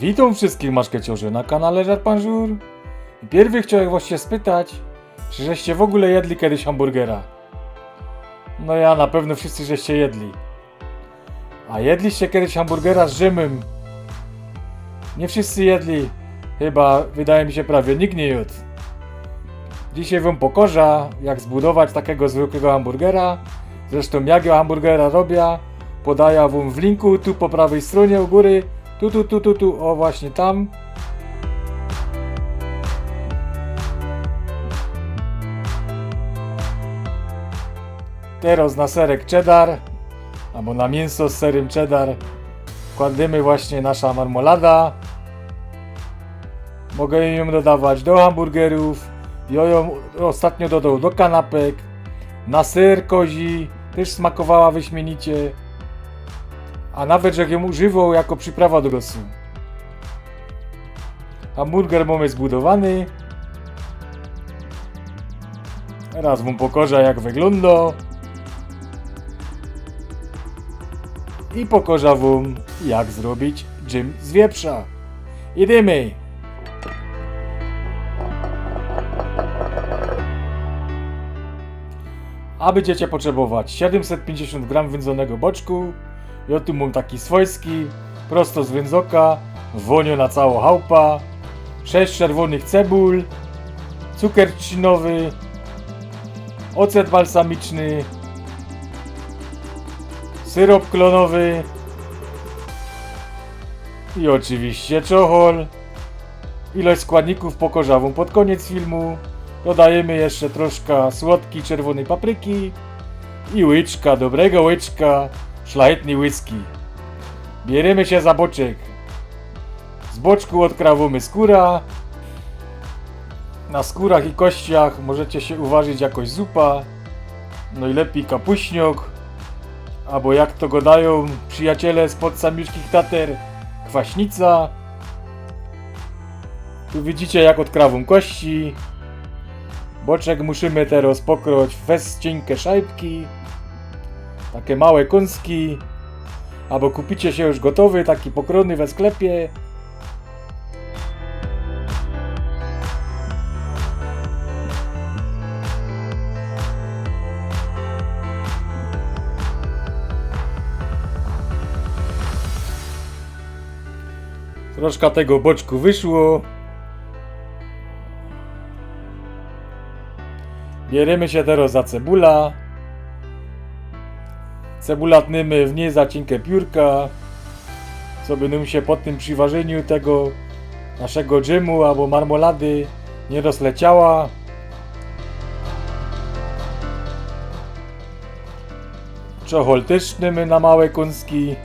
Witam wszystkich maszkeciorzy na kanale Żarpanżur. Pierwy chciałem właśnie spytać, czy żeście w ogóle jedli kiedyś hamburgera? No ja na pewno wszyscy żeście jedli. A jedliście kiedyś hamburgera z Rzymem? Nie wszyscy jedli. Chyba, wydaje mi się, prawie nikt nie jadł. Dzisiaj wam pokorza, jak zbudować takiego zwykłego hamburgera. Zresztą jak ja hamburgera robię, podaję wam w linku tu po prawej stronie u góry. Tu, tu, tu, tu, tu, o właśnie tam. Teraz na serek cheddar, albo na mięso z serem cheddar kładziemy właśnie nasza marmolada. Mogę ją dodawać do hamburgerów. Ją ostatnio dodał do kanapek. Na ser kozi też smakowała wyśmienicie. A nawet, że ją używał jako przyprawa do losu. Hamburger mamy zbudowany. Teraz wam pokorza jak wygląda. I pokorza wam jak zrobić dżem z wieprza. Idziemy! A będziecie potrzebować 750 g wędzonego boczku. Ja tu mam taki swojski, prosto z wędzoka, wonio na całą chałupa, 6 czerwonych cebul, cukier trzcinowy, ocet balsamiczny, syrop klonowy i oczywiście czochol. Ilość składników pokorzawą pod koniec filmu. Dodajemy jeszcze troszkę słodkiej czerwonej papryki i łyczka, dobrego łyczka szlachetnej whisky. Bierzemy się za boczek. Z boczku odkrawamy skóra. Na skórach i kościach możecie się uważać jakoś zupa. No i lepiej kapuśniok. Albo jak to go dają przyjaciele spod samiuszkich tater, kwaśnica. Tu widzicie jak odkrawą kości. Boczek musimy teraz pokroć w cienkie szajbki. Takie małe kąski. Albo kupicie się już gotowy, taki pokrony we sklepie. Troszkę tego boczku wyszło. Bierzemy się teraz za cebula. Cebula tnymy w nie za cienkie piórka. Co by nam się po tym przyważeniu tego naszego dżemu albo marmolady nie rozleciała. Czochol też tnymy na małe kąski.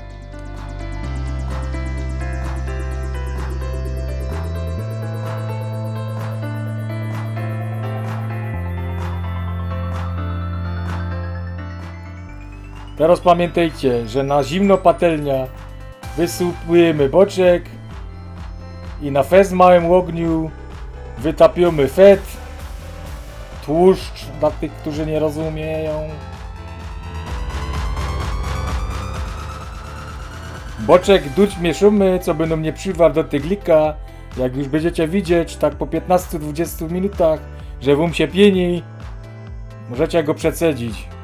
Teraz pamiętajcie, że na zimno patelnia wysypujemy boczek i na fez małym ogniu wytapiamy fet, tłuszcz dla tych, którzy nie rozumieją. Boczek duć mieszymy, co będą nie przywarł do tyglika. Jak już będziecie widzieć, tak po 15-20 minutach, że wam się pieni, możecie go przecedzić.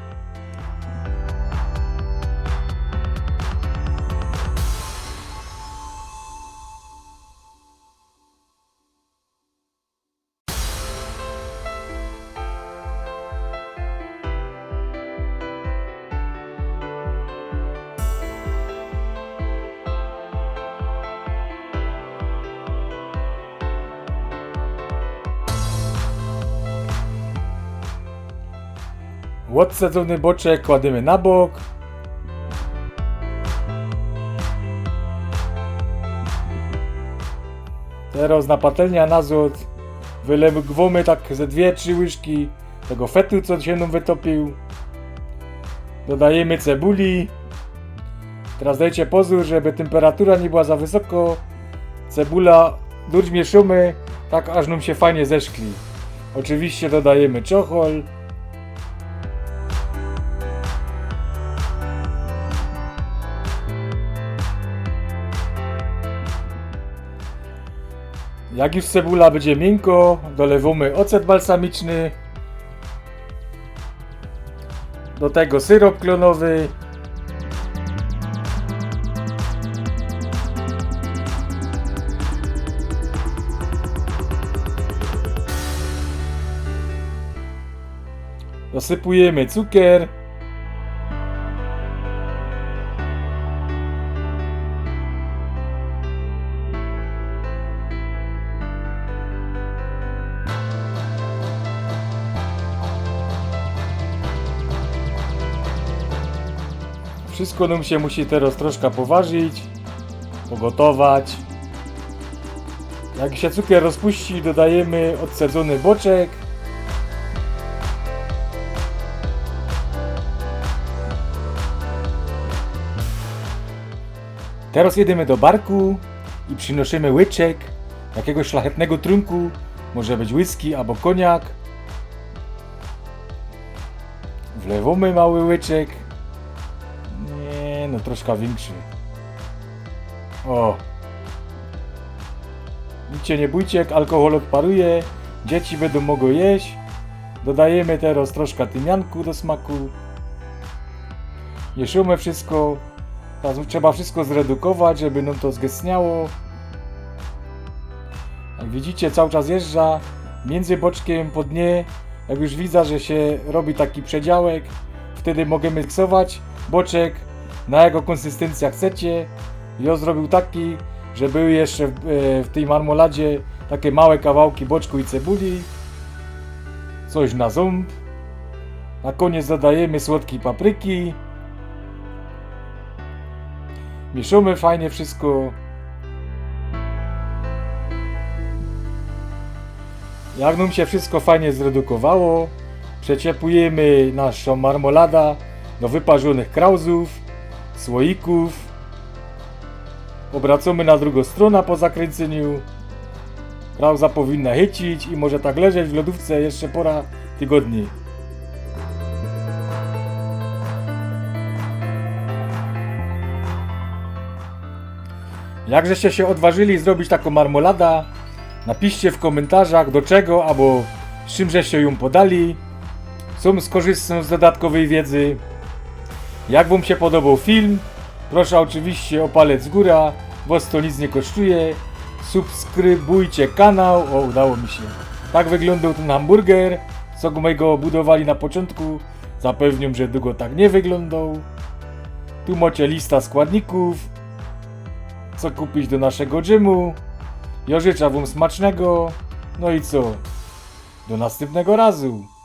Odsadzony boczek kładziemy na bok. Teraz na patelnia na złot wylewamy tak ze dwie, trzy łyżki tego fetu, co się nam wytopił. Dodajemy cebuli. Teraz dajcie pozór, żeby temperatura nie była za wysoko. Cebula, durć mieszymy, tak aż nam się fajnie zeszkli. Oczywiście dodajemy czochol. Jak już cebula będzie miękko, dolewamy ocet balsamiczny. Do tego syrop klonowy. Dosypujemy cukier. Wszystko nam się musi teraz troszkę poważyć, pogotować. Jak się cukier rozpuści, dodajemy odcedzony boczek. Teraz jedziemy do barku i przynosimy łyczek jakiegoś szlachetnego trunku. Może być whisky albo koniak. Wlewamy mały łyczek. No troszkę większy. O. Nic się nie bójcie, jak alkohol odparuje. Dzieci będą mogły jeść. Dodajemy teraz troszkę tymianku do smaku. Mieszamy wszystko. Teraz trzeba wszystko zredukować, żeby nam to zgesniało. Jak widzicie, cały czas jeżdża między boczkiem po dnie. Jak już widzę, że się robi taki przedziałek, wtedy możemy miksować boczek na jaką konsystencję chcecie. Ja zrobił taki, że były jeszcze w, e, w tej marmoladzie takie małe kawałki boczku i cebuli. Coś na ząb. Na koniec dodajemy słodkie papryki. Mieszamy fajnie wszystko. Jak nam się wszystko fajnie zredukowało, przeciepujemy naszą marmolada do wyparzonych krauzów, słoików. Obracamy na drugą stronę po zakręceniu. Krauza powinna chycić i może tak leżeć w lodówce jeszcze pora tygodni. Jak żeście się odważyli zrobić taką marmolada, napiszcie w komentarzach do czego albo z czym żeście ją podali. Są skorzystam z dodatkowej wiedzy. Jak Wam się podobał film, proszę oczywiście o palec góra, bo to nic nie kosztuje. Subskrybujcie kanał. O, udało mi się. Tak wyglądał ten hamburger, co go mojego budowali na początku. Zapewniam, że długo tak nie wyglądał. Tu macie lista składników, co kupić do naszego dżemu. Ja życzę Wam smacznego. No i co? Do następnego razu.